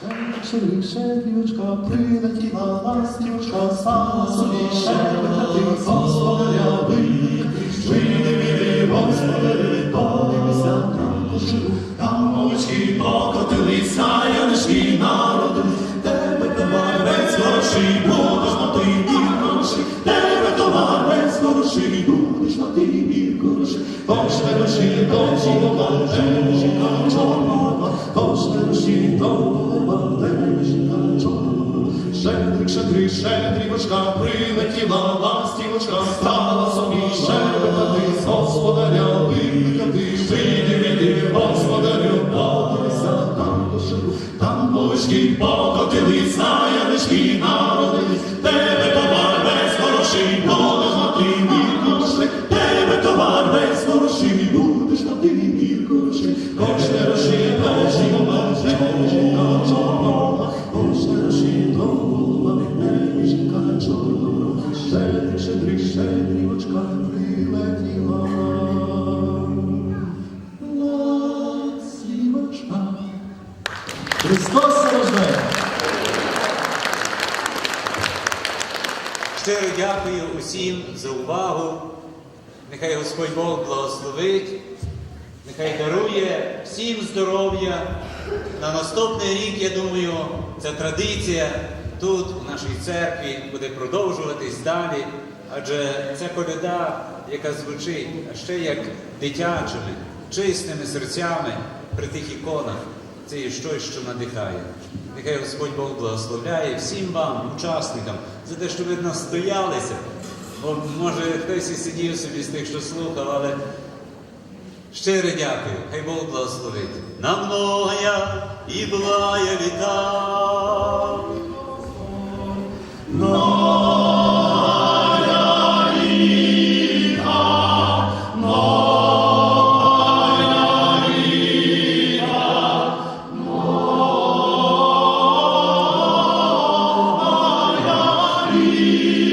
Шедрик, шедрівочка, прилетіла ластівочка, стала собі шебетати, господаря вийди, вийди, вийди, господарю, подивися на кошину, там молочки покотилися, янички народу, тебе товар без грошей, будеш мати бір грошей, тебе товар без грошей, будеш мати бір грошей, кожне гроші до голова, де Щедрик, щедрик, щедрівочка, прилетіла ластівочка, стала собі щебетати, з господаря викати, вийди, господарю, подивися там кошику, там молочки покотились, на янички народились, тебе товар без грошей, будеш мати мір грошей, тебе товар без грошей, будеш мати мір грошей, кожне гроші, гроші, гроші, Христос рождає. Щиро дякую усім за увагу. Нехай Господь Бог благословить, нехай дарує всім здоров'я. На наступний рік, я думаю, ця традиція тут, у нашій церкві, буде продовжуватись далі. Адже ця коляда, яка звучить, ще як дитячими, чистими серцями при тих іконах, це є щось, що надихає. Нехай Господь Бог благословляє всім вам, учасникам, за те, що ви настоялися. Бо може хтось і сидів собі з тих, що слухав, але щиро дякую. Хай Бог благословить. На многоя і благая літа. Марії.